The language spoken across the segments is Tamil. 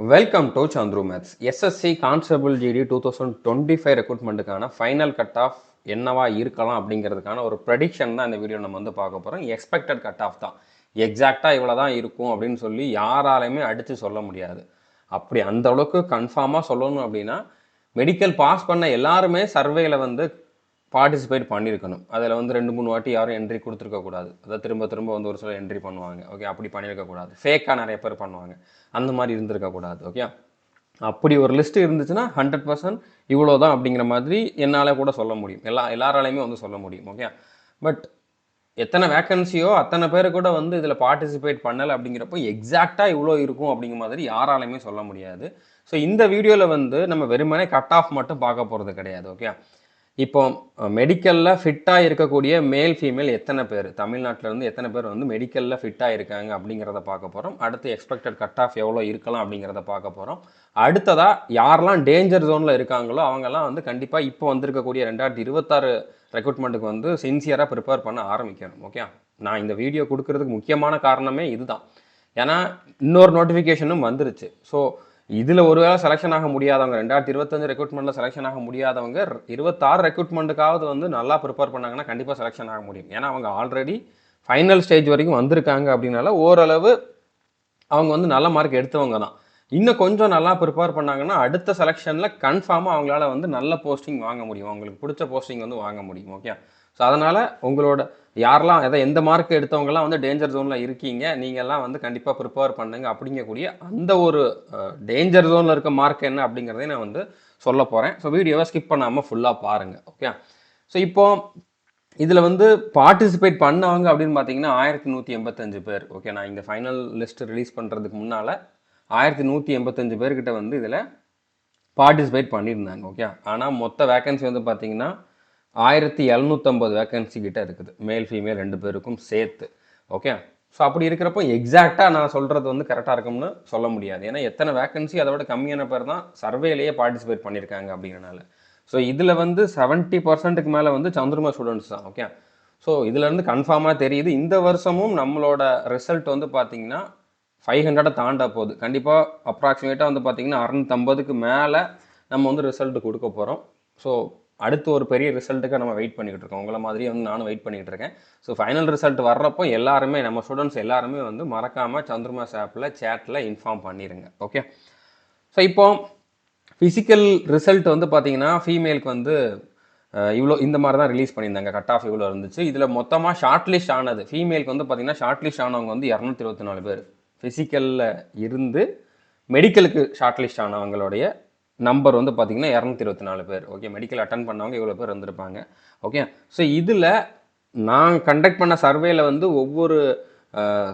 Welcome to Chandru maths SSC constable GD two thousand twenty five ரெக்ரூட்மெண்ட்டுக்கான final cut off என்னவா இருக்கலாம் அப்படிங்கிறதுக்கான ஒரு ப்ரெடிக்ஷன் தான் இந்த வீடியோ நம்ம வந்து பார்க்க போகிறோம் எக்ஸ்பெக்டட் கட் ஆஃப் தான். எக்ஸாக்டாக இவ்வளோ தான் இருக்கும் அப்படின்னு சொல்லி யாராலையுமே அடித்து சொல்ல முடியாது. அப்படி அந்த அளவுக்கு கன்ஃபார்மாக சொல்லணும் அப்படின்னா மெடிக்கல் பாஸ் பண்ண எல்லாருமே சர்வேயில் வந்து பார்ட்டிசிபேட் பண்ணியிருக்கணும் அதில் வந்து ரெண்டு மூணு வாட்டி யாரும் என்ட்ரி கொடுத்துருக்கக்கூடாது அதை அதாவது திரும்ப திரும்ப வந்து ஒரு சில என்ட்ரி பண்ணுவாங்க. ஓகே அப்படி பண்ணியிருக்கக்கூடாது ஃபேக்காக நிறைய பேர் பண்ணுவாங்க. அந்த மாதிரி இருந்திருக்கக்கூடாது ஓகே அப்படி ஒரு லிஸ்ட் இருந்துச்சுன்னா ஹண்ட்ரட் பர்சன்ட் இவ்வளோ தான் அப்படிங்கிற மாதிரி என்னால் கூட சொல்ல முடியும். எல்லா எல்லாராலையுமே வந்து சொல்ல முடியும். ஓகே பட் எத்தனை வேக்கன்சியோ அத்தனை பேர் கூட வந்து இதில் பார்ட்டிசிபேட் பண்ணலை அப்படிங்கிறப்போ எக்ஸாக்டாக இவ்வளோ இருக்கும் அப்படிங்கிற மாதிரி யாராலையுமே சொல்ல முடியாது. ஸோ இந்த வீடியோவில் வந்து நம்ம வெறுமனே கட் ஆஃப் மட்டும் பார்க்க போகிறது கிடையாது. ஓகே இப்போ மெடிக்கலில் ஃபிட்டாக இருக்கக்கூடிய மேல் ஃபீமேல் எத்தனை பேர்? தமிழ்நாட்டில் இருந்து எத்தனை பேர் வந்து மெடிக்கலில் ஃபிட்டாக இருக்காங்க அப்படிங்கிறத பார்க்க போகிறோம் அடுத்து எக்ஸ்பெக்டட் கட் ஆஃப் எவ்வளோ இருக்கலாம் அப்படிங்கிறத பார்க்க போகிறோம் அடுத்ததாக யாரெல்லாம் டேஞ்சர் ஜோனில் இருக்காங்களோ அவங்கெல்லாம் வந்து கண்டிப்பாக இப்போ வந்திருக்கக்கூடிய ரெண்டாயிரத்தி இருபத்தாறு ரெக்ரூட்மெண்ட்டுக்கு வந்து சின்சியராக ப்ரிப்பேர் பண்ண ஆரம்பிக்கணும். ஓகே நான் இந்த வீடியோ கொடுக்கறதுக்கு முக்கியமான காரணமே இதுதான். ஏன்னா இன்னொரு நோட்டிஃபிகேஷனும் வந்துருச்சு. ஸோ இதில் ஒருவேளை செலெக்ஷன் ஆக முடியாதவங்க ரெண்டாயிரத்தி இருபத்தஞ்சு ரெக்ரூட்மெண்ட்டில் செலெக்ஷன் ஆக முடியாதவங்க இருபத்தாறு ரெக்ரூட்மெண்ட்டுக்காவது வந்து நல்லா ப்ரிப்பேர் பண்ணாங்கன்னா கண்டிப்பாக செலெக்ஷன் ஆக முடியும். ஏன்னா அவங்க ஆல்ரெடி ஃபைனல் ஸ்டேஜ் வரைக்கும் வந்திருக்காங்க அப்படின்னால ஓரளவு அவங்க வந்து நல்ல மார்க் எடுத்தவங்க தான். இன்னும் கொஞ்சம் நல்லா ப்ரிப்பேர் பண்ணாங்கன்னா அடுத்த செலெக்ஷனில் கன்ஃபார்மாக அவங்களால வந்து நல்ல போஸ்டிங் வாங்க முடியும். அவங்களுக்கு பிடிச்ச போஸ்டிங் வந்து வாங்க முடியும். ஓகே ஸோ அதனால் உங்களோட யாரெல்லாம் எதை எந்த மார்க் எடுத்தவங்கலாம் வந்து டேஞ்சர் ஜோனில் இருக்கீங்க நீங்கள்லாம் வந்து கண்டிப்பாக ப்ரிப்பேர் பண்ணுங்க அப்படிங்கக்கூடிய அந்த ஒரு டேஞ்சர் ஜோனில் இருக்க மார்க் என்ன அப்படிங்கிறதையும் நான் வந்து சொல்ல போகிறேன் ஸோ வீடியோவை ஸ்கிப் பண்ணாமல் ஃபுல்லாக பாருங்கள் ஓகே ஸோ இப்போ இதில் வந்து பார்ட்டிசிபேட் பண்ணவங்க அப்படின்னு பார்த்தீங்கன்னா ஆயிரத்தி நூற்றி எண்பத்தஞ்சு பேர் ஓகே நான் இந்த ஃபைனல் லிஸ்ட் ரிலீஸ் பண்ணுறதுக்கு முன்னால் ஆயிரத்தி நூற்றி எண்பத்தஞ்சு பேர்கிட்ட வந்து இதில் பார்ட்டிசிபேட் பண்ணியிருந்தாங்க ஓகே ஆனால் மொத்த வேக்கன்சி வந்து பார்த்தீங்கன்னா ஆயிரத்தி எழுநூற்றம்பது வேக்கன்சி கிட்ட இருக்குது. மேல் ஃபீமேல் ரெண்டு பேருக்கும் சேர்த்து. ஓகே ஸோ அப்படி இருக்கிறப்போ எக்ஸாக்டாக நான் சொல்கிறது வந்து கரெக்டாக இருக்கும்னு சொல்ல முடியாது. ஏன்னா எத்தனை வேக்கன்சி அதை விட கம்மியான பேர் தான் சர்வேலேயே பார்ட்டிசிபேட் பண்ணியிருக்காங்க அப்படிங்கிறனால. ஸோ இதில் வந்து செவன்ட்டி பர்சன்ட்டுக்கு மேலே வந்து சந்திரமா ஸ்டூடெண்ட்ஸ் தான் ஓகே ஸோ இதுலேருந்து கன்ஃபார்மாக தெரியுது. இந்த வருஷமும் நம்மளோட ரிசல்ட் வந்து பார்த்தீங்கன்னா ஃபைவ் ஹண்ட்ரடை தாண்டா போகுது. கண்டிப்பாக அப்ராக்சிமேட்டாக வந்து பார்த்தீங்கன்னா அறுநூத்தம்பதுக்கு மேலே நம்ம வந்து ரிசல்ட் கொடுக்க போகிறோம் ஸோ அடுத்து ஒரு பெரிய ரிசல்ட்டுக்கு நம்ம வெயிட் பண்ணிக்கிட்டு இருக்கோம். உங்களை மாதிரியே வந்து நானும் வெயிட் பண்ணிக்கிட்டு இருக்கேன். ஸோ ஃபைனல் ரிசல்ட் வர்றப்போ எல்லாருமே நம்ம ஸ்டூடெண்ட்ஸ் எல்லாருமே வந்து மறக்காமல் சந்திரமாஸ் ஆப்பில் சேட்டில் இன்ஃபார்ம் பண்ணிடுங்க ஓகே ஸோ இப்போ ஃபிசிக்கல் ரிசல்ட் வந்து பார்த்தீங்கன்னா ஃபீமேலுக்கு வந்து இவ்வளோ இந்த மாதிரி தான் ரிலீஸ் பண்ணியிருந்தாங்க. கட் ஆஃப் இவ்வளோ இருந்துச்சு. இதில் மொத்தமாக ஷார்ட் லிஸ்ட் ஆனது ஃபீமேலுக்கு வந்து பார்த்தீங்கன்னா ஷார்ட் லிஸ்ட் ஆனவங்க வந்து இரநூத்தி இருபத்தி நாலு பேர். ஃபிசிக்கலில் இருந்து மெடிக்கலுக்கு ஷார்ட் லிஸ்ட் ஆனவங்களுடைய நம்பர் வந்து பார்த்திங்கன்னா இரநூத்தி இருபத்தி நாலு பேர். ஓகே மெடிக்கல் அட்டன் பண்ணவங்க இவ்வளோ பேர் வந்திருப்பாங்க ஓகே ஸோ இதில் நான் கண்டக்ட் பண்ண சர்வேயில் வந்து ஒவ்வொரு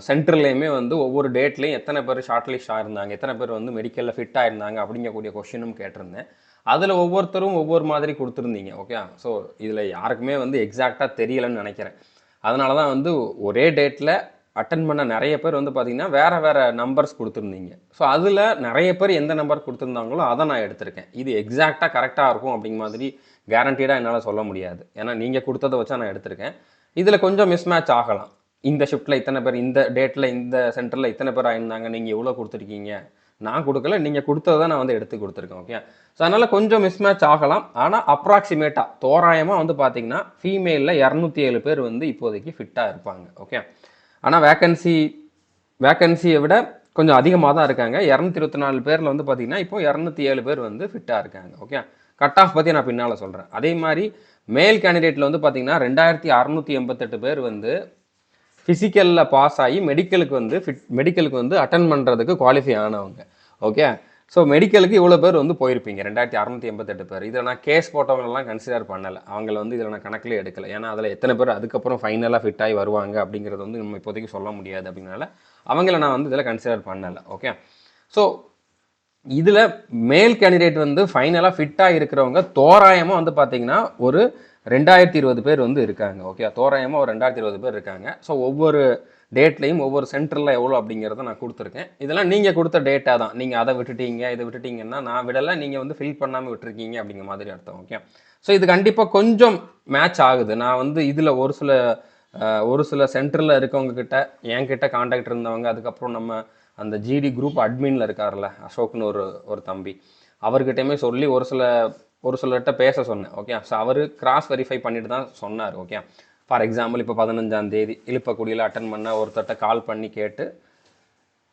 சென்டர்லேயுமே வந்து ஒவ்வொரு டேட்லேயும் எத்தனை பேர் ஷார்ட் லிஸ்ட் ஆயிருந்தாங்க எத்தனை பேர் வந்து மெடிக்கலில் ஃபிட் ஆயிருந்தாங்க அப்படிங்கக்கூடிய கொஷினும் கேட்டிருந்தேன். அதில் ஒவ்வொருத்தரும் ஒவ்வொரு மாதிரி கொடுத்துருந்தீங்க. ஓகே ஸோ இதில் யாருக்குமே வந்து எக்ஸாக்டாக தெரியலைன்னு நினைக்கிறேன். அதனால தான் வந்து ஒரே டேட்டில் அட்டன் பண்ண நிறைய பேர் வந்து பார்த்தீங்கன்னா வேறு வேறு நம்பர்ஸ் கொடுத்துருந்தீங்க. ஸோ அதில் நிறைய பேர் எந்த நம்பர் கொடுத்துருந்தாங்களோ அதை நான் எடுத்திருக்கேன். இது எக்ஸாக்டாக கரெக்டாக இருக்கும் அப்படிங்க மாதிரி கேரண்டீடாக என்னால் சொல்ல முடியாது. ஏன்னா நீங்கள் கொடுத்ததை வச்சா நான் எடுத்திருக்கேன். இதில் கொஞ்சம் மிஸ்மேட்ச் ஆகலாம். இந்த ஷிஃப்ட்டில் இத்தனை பேர் இந்த டேட்டில் இந்த சென்டரில் இத்தனை பேர் ஆயிருந்தாங்க நீங்கள் எவ்வளோ கொடுத்துருக்கீங்க. நான் கொடுக்கல நீங்கள் கொடுத்ததை தான் நான் வந்து எடுத்து கொடுத்துருக்கேன் ஓகே ஸோ அதனால் கொஞ்சம் மிஸ்மேட்ச் ஆகலாம். ஆனால் அப்ராக்சிமேட்டாக தோராயமாக வந்து பார்த்தீங்கன்னா ஃபீமேலில் இரநூத்தி ஏழு பேர் வந்து இப்போதைக்கு ஃபிட்டாக இருப்பாங்க ஓகே ஆனால் வேக்கன்சி வேக்கன்சியை விட கொஞ்சம் அதிகமாக தான் இருக்காங்க. இரநூத்தி இருபத்தி நாலு பேரில் வந்து பார்த்தீங்கன்னா இப்போ இரநூத்தி ஏழு பேர் வந்து ஃபிட்டாக இருக்காங்க. ஓகே கட் ஆஃப் பற்றி நான் பின்னால் சொல்கிறேன் அதே மாதிரி மேல் கேண்டிடேட்டில் வந்து பார்த்தீங்கன்னா ரெண்டாயிரத்தி அறநூற்றி எண்பத்தெட்டு பேர் வந்து ஃபிசிக்கலில் பாஸ் ஆகி மெடிக்கலுக்கு வந்து ஃபிட் மெடிக்கலுக்கு வந்து அட்டன் பண்ணுறதுக்கு குவாலிஃபை ஆனவங்க. ஓகே ஸோ மெடிக்கலுக்கு இவ்வளோ பேர் வந்து போயிருப்பீங்க. ரெண்டாயிரத்தி அறநூற்றி எண்பத்தெட்டு பேர். இதில் நான் கேஸ் போட்டவங்களெலாம் கன்சிடர் பண்ணலை. அவங்கள வந்து இதில் நான் கணக்கில் எடுக்கலை. ஏன்னா அதில் எத்தனை பேர் அதுக்கப்புறம் ஃபைனலாக ஃபிட் ஆகி வருவாங்க அப்படிங்கிறது வந்து நம்ம இப்போதைக்கு சொல்ல முடியாது அப்படினால அவங்கள நான் வந்து இதில் கன்சிடர் பண்ணலை. ஓகே ஸோ இதில் மேல் கேண்டிடேட் வந்து ஃபைனலாக ஃபிட்டாக இருக்கிறவங்க தோராயமாக வந்து பார்த்தீங்கன்னா ஒரு ரெண்டாயிரத்தி இருபது பேர் வந்து இருக்காங்க. ஓகே தோராயமாக ஒரு ரெண்டாயிரத்தி இருபது பேர் இருக்காங்க. ஸோ ஒவ்வொரு டேட்லையும் ஒவ்வொரு சென்டரில் எவ்வளோ அப்படிங்கிறத நான் கொடுத்துருக்கேன். இதெல்லாம் நீங்கள் கொடுத்த டேட்டா தான். நீங்கள் அதை விட்டுட்டீங்க இதை விட்டுட்டீங்கன்னா நான் விடலை நீங்கள் வந்து ஃபில் பண்ணாமல் விட்டுருக்கீங்க அப்படிங்கிற மாதிரி அர்த்தம் ஓகே ஸோ இது கண்டிப்பாக கொஞ்சம் மேட்ச் ஆகுது. நான் வந்து இதில் ஒரு சில ஒரு சில சென்டரில் இருக்கவங்க கிட்ட என்கிட்ட காண்டாக்ட் இருந்தவங்க அதுக்கப்புறம் நம்ம அந்த ஜிடி குரூப் அட்மின்ல இருக்கார்ல அசோக்னு ஒரு ஒரு தம்பி. அவர்கிட்டயுமே சொல்லி ஒரு சில ஒரு சிலர்கிட்ட பேச சொன்னேன் ஓகே ஸோ அவர் கிராஸ் வெரிஃபை பண்ணிட்டு தான் சொன்னார் ஓகே ஃபார் எக்ஸாம்பிள் இப்போ பதினஞ்சாம் தேதி இழுப்பக்குடியில் அட்டன் பண்ண ஒருத்தட்ட கால் பண்ணி கேட்டு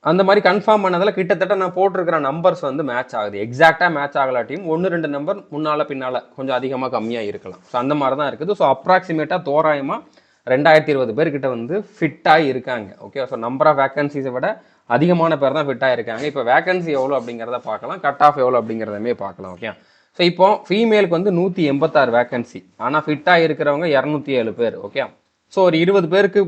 அந்த மாதிரி கன்ஃபார்ம் பண்ணதில் கிட்டத்தட்ட நான் போட்டிருக்கிற நம்பர்ஸ் வந்து மேட்ச் ஆகுது. எக்ஸாக்டாக மேட்ச் ஆகலாட்டியும் ஒன்று ரெண்டு நம்பர் முன்னால் பின்னால் கொஞ்சம் அதிகமாக கம்மியாக இருக்கலாம். ஸோ அந்த மாதிரி தான் இருக்குது. ஸோ அப்ராக்சிமேட்டாக தோராயமாக ரெண்டாயிரத்தி இருபது பேர்கிட்ட வந்து ஃபிட்டாக இருக்காங்க. ஓகே ஸோ நம்பர் ஆஃப் வேக்கன்சிஸை விட அதிகமான பேர் தான் ஃபிட்டாக இருக்காங்க. இப்போ வேக்கன்சி எவ்வளோ அப்படிங்கிறத பார்க்கலாம். கட் ஆஃப் எவ்வளோ அப்படிங்கிறதமே பார்க்கலாம். ஓகே ஸோ இப்போ ஃபீமேலுக்கு வந்து நூற்றி எண்பத்தாறு வேகன்சி ஆனால் ஃபிட்டாக இருக்கிறவங்க இரநூத்தி ஏழு பேர் ஓகே ஸோ ஒரு இருபது பேருக்கு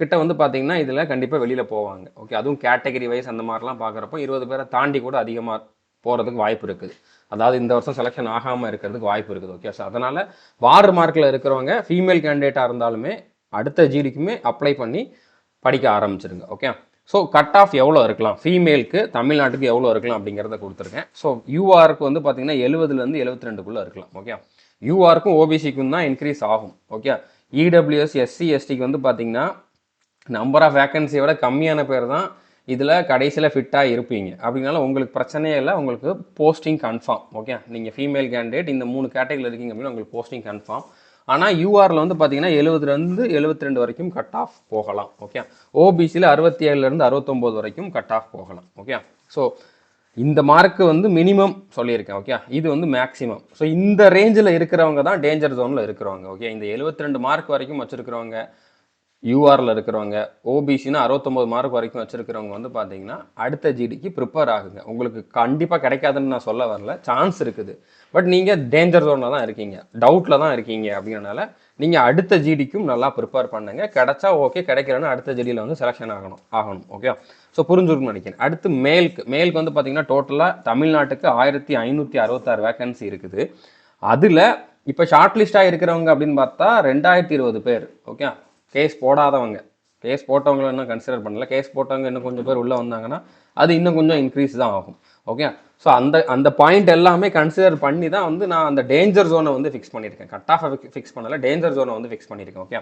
கிட்ட வந்து பார்த்தீங்கன்னா இதில் கண்டிப்பாக வெளியில் போவாங்க ஓகே அதுவும் கேட்டகரி வைஸ் அந்த மாதிரிலாம் பார்க்குறப்போ இருபது பேரை தாண்டி கூட அதிகமாக போகிறதுக்கு வாய்ப்பு இருக்குது. அதாவது இந்த வருஷம் செலெக்ஷன் ஆகாமல் இருக்கிறதுக்கு வாய்ப்பு இருக்குது ஓகே ஸோ அதனால் வார்டு மார்க்கில் இருக்கிறவங்க ஃபீமேல் கேண்டிடேட்டாக இருந்தாலுமே அடுத்த ஜிடிக்குமே அப்ளை பண்ணி படிக்க ஆரம்பிச்சிருங்க ஓகே ஸோ கட் ஆஃப் எவ்வளோ இருக்கலாம்? ஃபீமேலுக்கு தமிழ்நாட்டுக்கு எவ்வளோ இருக்கலாம் அப்படிங்கிறத கொடுத்துருக்கேன். ஸோ யூஆருக்கு வந்து பார்த்தீங்கன்னா எழுபதுலேருந்து எழுபத்தி ரெண்டுக்குள்ளே இருக்கலாம் ஓகே யூஆருக்கும் ஓபிசிக்கும் தான் இன்க்ரீஸ் ஆகும். ஓகே இடபிள்யூஎஸ் எஸ்சி எஸ்டிக்கு வந்து பார்த்தீங்கன்னா நம்பர் ஆஃப் வேக்கன்சியை விட கம்மியான பேர் தான் இதில் கடைசியில் ஃபிட்டாக இருப்பீங்க. அப்படின்னால உங்களுக்கு பிரச்சனையே இல்லை. உங்களுக்கு போஸ்டிங் கன்ஃபார்ம் ஓகே நீங்கள் ஃபீமேல் கேண்டிடேட் இந்த மூணு கேட்டகரியில் இருக்கீங்க அப்படின்னா உங்களுக்கு போஸ்டிங் கன்ஃபார்ம் ஆனால் யூஆரில் வந்து பார்த்தீங்கன்னா எழுபதுலேருந்து எழுபத்தி ரெண்டு வரைக்கும் கட் ஆஃப் போகலாம் ஓகே ஓபிசியில் அறுபத்தி ஏழுலேருந்து அறுபத்தொம்போது வரைக்கும் கட் ஆஃப் போகலாம் ஓகே ஸோ இந்த மார்க்கு வந்து மினிமம் சொல்லியிருக்கேன் ஓகே இது வந்து மேக்ஸிமம் ஸோ இந்த ரேஞ்சில் இருக்கிறவங்க தான் டேஞ்சர் ஜோனில் இருக்கிறவங்க ஓகே இந்த 72 ரெண்டு மார்க் வரைக்கும் வச்சுருக்கிறவங்க யூஆரில் இருக்கிறவங்க ஓபிசின்னு அறுபத்தொம்போது மார்க் வரைக்கும் வச்சுருக்கிறவங்க வந்து பார்த்தீங்கன்னா அடுத்த ஜிடிக்கு ப்ரிப்பேர் ஆகுங்க. உங்களுக்கு கண்டிப்பாக கிடைக்காதுன்னு நான் சொல்ல வரல. சான்ஸ் இருக்குது. பட் நீங்கள் டேஞ்சர் ஜோனில் தான் இருக்கீங்க. டவுட்டில் தான் இருக்கீங்க அப்படின்றனால நீங்கள் அடுத்த ஜிடிக்கும் நல்லா ப்ரிப்பேர் பண்ணுங்கள் கிடைச்சா ஓகே கிடைக்கலன்னா அடுத்த ஜிடியில் வந்து செலெக்ஷன் ஆகணும். ஆகணும். ஓகே ஸோ புரிஞ்சுருக்குன்னு நினைக்கிறேன். அடுத்து மேலுக்கு மேலுக்கு வந்து பார்த்தீங்கன்னா டோட்டலாக தமிழ்நாட்டுக்கு ஆயிரத்தி ஐநூற்றி அறுபத்தாறு வேகன்சி இருக்குது. அதில் இப்போ ஷார்ட் லிஸ்ட்டாக இருக்கிறவங்க அப்படின்னு பார்த்தா ரெண்டாயிரத்தி இருபது பேர். ஓகே கேஸ் போடாதவங்க. கேஸ் போட்டவங்கள இன்னும் கன்சிடர் பண்ணல. கேஸ் போட்டவங்க இன்னும் கொஞ்சம் பேர் உள்ளே வந்தாங்கன்னா அது இன்னும் கொஞ்சம் இன்க்ரீஸ் தான் ஆகும். ஓகே ஸோ அந்த அந்த பாயிண்ட் எல்லாமே கன்சிடர் பண்ணி தான் வந்து நான் அந்த டேஞ்சர் ஜோனை வந்து ஃபிக்ஸ் பண்ணியிருக்கேன். கட் ஆஃப் ஃபிக்ஸ் பண்ணல டேஞ்சர் ஜோனை வந்து ஃபிக்ஸ் பண்ணியிருக்கேன். ஓகே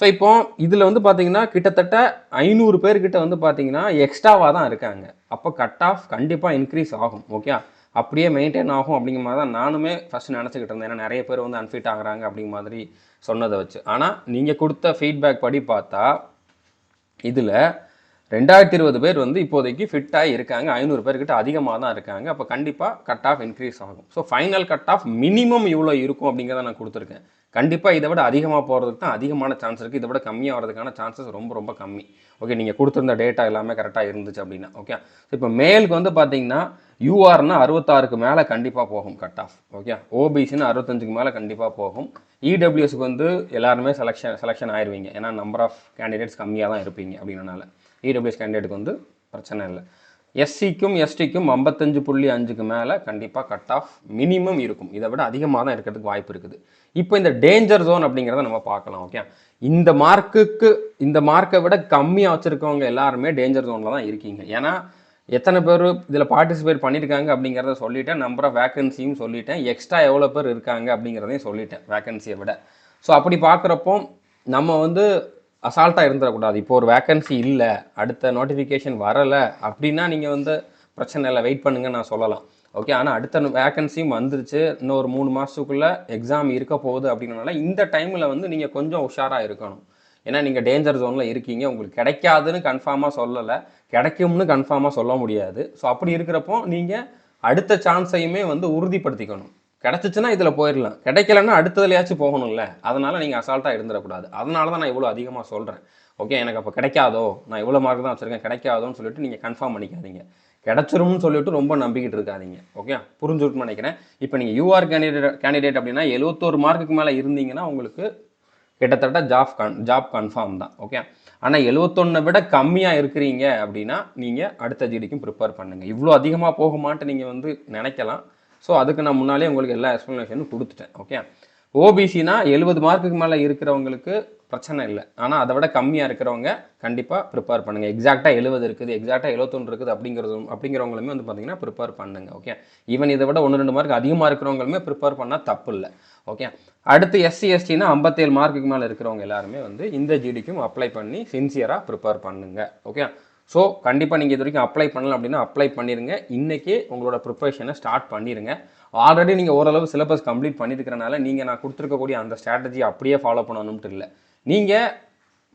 ஸோ இப்போ இதில் வந்து பார்த்தீங்கன்னா கிட்டத்தட்ட ஐநூறு பேர்கிட்ட வந்து பார்த்தீங்கன்னா எக்ஸ்ட்ராவாக தான் இருக்காங்க. அப்போ கட் ஆஃப் கண்டிப்பாக இன்க்ரீஸ் ஆகும். ஓகே அப்படியே மெயின்டைன் ஆகும் அப்படிங்கிற மாதிரி தான் நானுமே ஃபஸ்ட் நினச்சிக்கிட்டு இருந்தேன். ஏன்னா நிறைய பேர் வந்து அன்ஃபிட் ஆகுறாங்க அப்படிங்கிற மாதிரி சொன்னதை வச்சு. ஆனால் நீங்கள் கொடுத்த ஃபீட்பேக் படி பார்த்தா இதில் ரெண்டாயிரத்தி இருபது பேர் வந்து இப்போதைக்கு ஃபிட்டாக இருக்காங்க. ஐநூறு பேர்கிட்ட அதிகமாக தான் இருக்காங்க. அப்போ கண்டிப்பாக கட் ஆஃப் இன்க்ரீஸ் ஆகும். So final cut off minimum இவ்வளோ இருக்கும் அப்படிங்கிறத நான் கொடுத்துருக்கேன். கண்டிப்பாக இதை விட அதிகமாக போகிறதுக்கு தான் அதிகமான சான்ஸ் இருக்குது இதை விட கம்மியாக வரதுக்கான சான்சஸ் ரொம்ப ரொம்ப கம்மி. ஓகே நீங்கள் கொடுத்துருந்த டேட்டா எல்லாமே கரெக்டாக இருந்துச்சு அப்படின்னா ஓகே இப்போ மேலுக்கு வந்து பார்த்தீங்கன்னா யூஆர்னா அறுபத்தாறுக்கு மேலே கண்டிப்பாக போகும் கட் ஆஃப் ஓகே ஓபிசின்னு அறுபத்தஞ்சுக்கு மேலே கண்டிப்பாக போகும். இடபிள்யூஎஸ்க்கு வந்து எல்லாருமே செலெக்ஷன் செலெக்ஷன் ஆயிடுவீங்க ஏன்னா நம்பர் ஆஃப் கேண்டிடேட்ஸ் கம்மியாக தான் இருப்பீங்க அப்படின்றனால இடபிள்யூஎஸ் கேண்டிடேட்டுக்கு வந்து பிரச்சனை இல்லை. எஸ்சிக்கும் எஸ்டிக்கும் ஐம்பத்தஞ்சு புள்ளி அஞ்சுக்கு மேலே கண்டிப்பாக கட் ஆஃப் மினிமம் இருக்கும். இதை விட அதிகமாக தான் இருக்கிறதுக்கு வாய்ப்பு இருக்குது. இப்போ இந்த டேஞ்சர் ஜோன் அப்படிங்கிறத நம்ம பார்க்கலாம் ஓகே இந்த மார்க்குக்கு இந்த மார்க்கை விட கம்மியாக வச்சுருக்கவங்க எல்லாருமே டேஞ்சர் ஜோனில் தான் இருக்கீங்க. ஏன்னா எத்தனை பேர் இதில் பார்ட்டிசிபேட் பண்ணியிருக்காங்க அப்படிங்கிறத சொல்லிட்டேன். நம்பர் ஆஃப் வேகன்சியும் சொல்லிட்டேன். எக்ஸ்ட்ரா எவ்வளோ பேர் இருக்காங்க அப்படிங்கிறதையும் சொல்லிட்டேன் வேகன்சியை விட. ஸோ அப்படி பார்க்குறப்போ நம்ம வந்து அசால்ட்டாக இருந்துடக்கூடாது இப்போ ஒரு வேக்கன்சி இல்லை அடுத்த நோட்டிஃபிகேஷன் வரலை அப்படின்னா நீங்கள் வந்து பிரச்சனை இல்லை வெயிட் பண்ணுங்கன்னு நான் சொல்லலாம். ஓகே ஆனால் அடுத்த வேக்கன்சியும் வந்துருச்சு இன்னும் ஒரு மூணு மாதத்துக்குள்ளே எக்ஸாம் இருக்க போகுது அப்படின்னால இந்த டைமில் வந்து நீங்கள் கொஞ்சம் உஷாராக இருக்கணும். ஏன்னா நீங்கள் டேஞ்சர் ஜோனில் இருக்கீங்க உங்களுக்கு கிடைக்காதுன்னு கன்ஃபார்மாக சொல்லலை கிடைக்கும்னு கன்ஃபார்மாக சொல்ல முடியாது. ஸோ அப்படி இருக்கிறப்போ நீங்கள் அடுத்த சான்ஸையுமே வந்து உறுதிப்படுத்திக்கணும். கிடச்சிச்சின்னா இதில் போயிடலாம் கிடைக்கலன்னா அடுத்ததுலையாச்சும் போகணும்ல. அதனால் நீங்கள் அசால்ட்டாக இருந்துடக்கூடாது. அதனால தான் நான் இவ்வளோ அதிகமாக சொல்கிறேன் ஓகே எனக்கு அப்போ கிடைக்காதோ? நான் இவ்வளோ மார்க் தான் வச்சுருக்கேன். கிடைக்காதோன்னு சொல்லிட்டு நீங்கள் கன்ஃபார்ம் பண்ணிக்காதீங்க. கிடச்சிரும்னு சொல்லிட்டு ரொம்ப நம்பிக்கிட்டு இருக்காதீங்க. ஓகே புரிஞ்சுட்டு நினைக்கிறேன். இப்போ நீங்கள் யூஆர் கேண்டிடேட் கேண்டிடேட் அப்படின்னா எழுபத்தோரு மார்க்குக்கு மேலே இருந்தீங்கன்னா உங்களுக்கு கிட்டத்தட்ட ஜாப் கன் ஜாப் கன்ஃபார்ம் தான். ஓகே ஆனால் எழுவத்தொன்னை விட கம்மியாக இருக்கிறீங்க அப்படின்னா நீங்கள் அடுத்த ஜிடிக்கும் ப்ரிப்பேர் பண்ணுங்கள் இவ்வளோ அதிகமாக போகுமான்ட்டு நீங்கள் வந்து நினைக்கலாம். ஸோ அதுக்கு நான் முன்னாலே உங்களுக்கு எல்லா எக்ஸ்ப்ளனேஷனும் கொடுத்துட்டேன் ஓகே ஓபிசினா எழுபது மார்க்குக்கு மேலே இருக்கிறவங்களுக்கு பிரச்சனை இல்லை. ஆனால் அதை விட கம்மியாக இருக்கிறவங்க கண்டிப்பாக ப்ரிப்பேர் பண்ணுங்கள் எக்ஸாக்டாக எழுபது இருக்குது எக்ஸாக்டாக எழுபத்தொன்று இருக்குது அப்படிங்கிறதும் அப்படிங்கிறவங்களுமே வந்து பார்த்தீங்கன்னா ப்ரிப்பேர் பண்ணுங்க ஓகே ஈவன் இதை விட ஒன்று ரெண்டு மார்க் அதிகமாக இருக்கிறவங்களுமே ப்ரிப்பேர் பண்ணால் தப்பு இல்லை ஓகே அடுத்து எஸ்சி எஸ்டினா ஐம்பத்தேழு மார்க்குக்கு மேலே இருக்கிறவங்க எல்லாருமே வந்து இந்த ஜிடிக்கும் அப்ளை பண்ணி சின்சியராக ப்ரிப்பேர் பண்ணுங்க ஓகே ஸோ கண்டிப்பாக நீங்கள் இது வரைக்கும் அப்ளை பண்ணலாம் அப்படின்னா அப்ளை பண்ணிடுங்க இன்றைக்கே உங்களோட ப்ரிப்பரேஷனை ஸ்டார்ட் பண்ணிடுங்க ஆல்ரெடி நீங்கள் ஓரளவு சிலபஸ் கம்ப்ளீட் பண்ணியிருக்கிறனால நீங்கள் நான் கொடுத்துருக்கக்கூடிய அந்த ஸ்ட்ராட்டஜி அப்படியே ஃபாலோ பண்ணணும்ட்டு இல்லை. நீங்கள்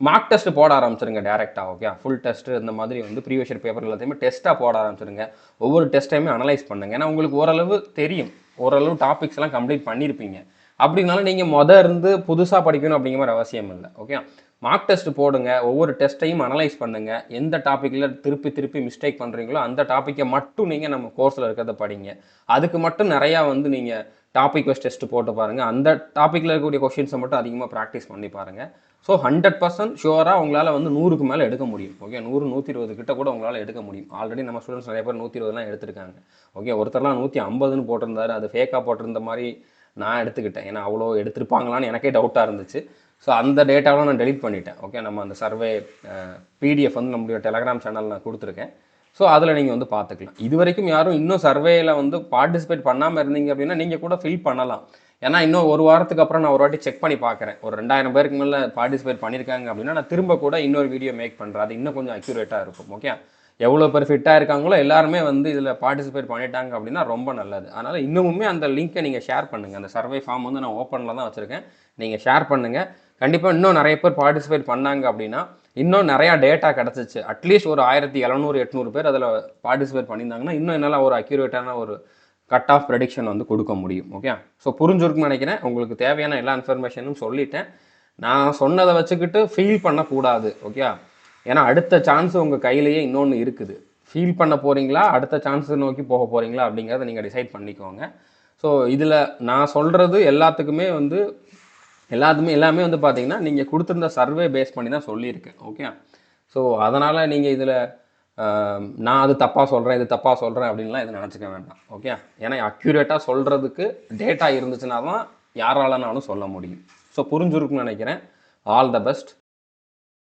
மார்க் டெஸ்ட் போட ஆரம்பிச்சிருங்க டேரெக்டாக ஓகே ஃபுல் டெஸ்ட் இந்த மாதிரி வந்து ப்ரீவியஷர் பேப்பர் எல்லாத்தையுமே டெஸ்ட்டாக போட ஆரம்பிச்சிருங்க. ஒவ்வொரு டெஸ்ட்டையுமே அனலைஸ் பண்ணுங்க. ஏன்னா உங்களுக்கு ஓரளவு தெரியும். ஓரளவு டாபிக்ஸ் எல்லாம் கம்ப்ளீட் பண்ணியிருப்பீங்க அப்படினாலும் நீங்கள் மொதல் இருந்து புதுசாக படிக்கணும் அப்படிங்கிற மாதிரி அவசியம் இல்லை ஓகே மார்க் டெஸ்ட் போடுங்க ஒவ்வொரு டெஸ்ட்டையும் அனலைஸ் பண்ணுங்க. எந்த டாப்பிக்கில் திருப்பி திருப்பி மிஸ்டேக் பண்ணுறீங்களோ அந்த டாப்பிக்கை மட்டும் நீங்கள் நம்ம கோர்ஸில் இருக்கிறத படிங்க. அதுக்கு மட்டும் நிறையா வந்து நீங்கள் டாபிக் வைஸ் டெஸ்ட் போட்டு பாருங்கள் அந்த டாப்பிக்கில் இருக்கக்கூடிய கொஷின்ஸை மட்டும் அதிகமாக ப்ராக்டிஸ் பண்ணி பாருங்கள் ஸோ ஹண்ட்ரட் பர்சன்ட் ஷுவராக உங்களால் வந்து நூறுக்கு மேலே எடுக்க முடியும். ஓகே நூறு நூற்றி இருபது கிட்ட கூட உங்களால் எடுக்க முடியும். ஆல்ரெடி நம்ம ஸ்டூடெண்ட்ஸ் நிறைய பேர் நூற்றி இருபதுலாம் எடுத்திருக்காங்க. ஓகே ஒருத்தர்லாம் நூற்றி ஐம்பதுன்னு போட்டிருந்தாரு. அது ஃபேக்காக போட்டிருந்த மாதிரி நான் எடுத்துக்கிட்டேன். ஏன்னா அவ்வளோ எடுத்திருப்பாங்களான்னு எனக்கே டவுட்டாக இருந்துச்சு. ஸோ அந்த டேட்டாவும் நான் டெலீட் பண்ணிட்டேன். ஓகே நம்ம அந்த சர்வே பிடிஎஃப் வந்து நம்மளுடைய டெலகிராம் சேனல் நான் கொடுத்துருக்கேன். ஸோ அதில் நீங்கள் வந்து பார்த்துக்கலாம். இது வரைக்கும் யாரும் இன்னும் சர்வேயில் வந்து பார்ட்டிசிபேட் பண்ணாமல் இருந்தீங்க அப்படின்னா நீங்கள் கூட ஃபில் பண்ணலாம். ஏன்னா இன்னும் ஒரு வாரத்துக்கு அப்புறம் நான் ஒரு வாட்டி செக் பண்ணி பார்க்குறேன். ஒரு ரெண்டாயிரம் பேருக்கு மேலே பார்ட்டிசிபேட் பண்ணியிருக்காங்க அப்படின்னா நான் திரும்ப கூட இன்னொரு வீடியோ மேக் பண்ணுறேன் அது இன்னும் கொஞ்சம் அக்யூரேட்டாக இருக்கும். ஓகே எவ்வளோ பேர் ஃபிட்டாக இருக்காங்களோ எல்லாருமே வந்து இதில் பார்ட்டிசிபேட் பண்ணிட்டாங்க அப்படின்னா ரொம்ப நல்லது. அதனால் இன்னுமுமே அந்த லிங்க்கை நீங்கள் ஷேர் பண்ணுங்கள் அந்த சர்வே ஃபார்ம் வந்து நான் ஓப்பனில் தான் வச்சுருக்கேன். நீங்கள் ஷேர் பண்ணுங்கள் கண்டிப்பாக இன்னும் நிறைய பேர் பார்ட்டிசிபேட் பண்ணாங்க அப்படின்னா இன்னும் நிறையா டேட்டா கிடச்சிச்சு. அட்லீஸ்ட் ஒரு ஆயிரத்தி எழுநூறு எட்நூறு பேர் அதில் பார்ட்டிசிபேட் பண்ணியிருந்தாங்கன்னா இன்னும் என்னால் ஒரு அக்யூரேட்டான ஒரு கட் ஆஃப் ப்ரெடிக்ஷன் வந்து கொடுக்க முடியும். ஓகே ஸோ புரிஞ்சிருக்குன்னு நினைக்கிறேன். உங்களுக்கு தேவையான எல்லா இன்ஃபர்மேஷனும் சொல்லிட்டேன். நான் சொன்னதை வச்சுக்கிட்டு ஃபீல் பண்ணக்கூடாது. ஓகே ஏன்னா அடுத்த சான்ஸ் உங்கள் கையிலேயே இன்னொன்று இருக்குது. ஃபீல் பண்ண போகிறீங்களா அடுத்த சான்ஸ் நோக்கி போக போகிறீங்களா அப்படிங்கிறத நீங்கள் டிசைட் பண்ணிக்கோங்க. ஸோ இதில் நான் சொல்கிறது எல்லாத்துக்குமே வந்து எல்லாத்துமே எல்லாமே வந்து பார்த்தீங்கன்னா நீங்கள் கொடுத்துருந்த சர்வே பேஸ் பண்ணி தான் சொல்லியிருக்கேன் ஓகே ஸோ அதனால் நீங்கள் இதில் நான் அது தப்பாக சொல்கிறேன் இது தப்பாக சொல்கிறேன் அப்படின்லாம் இது நினச்சிக்க வேண்டாம் ஓகே ஏன்னா அக்யூரேட்டாக சொல்கிறதுக்கு டேட்டா இருந்துச்சுன்னா தான் யாராலனாலும் சொல்ல முடியும். ஸோ புரிஞ்சுருக்குன்னு நினைக்கிறேன். All the best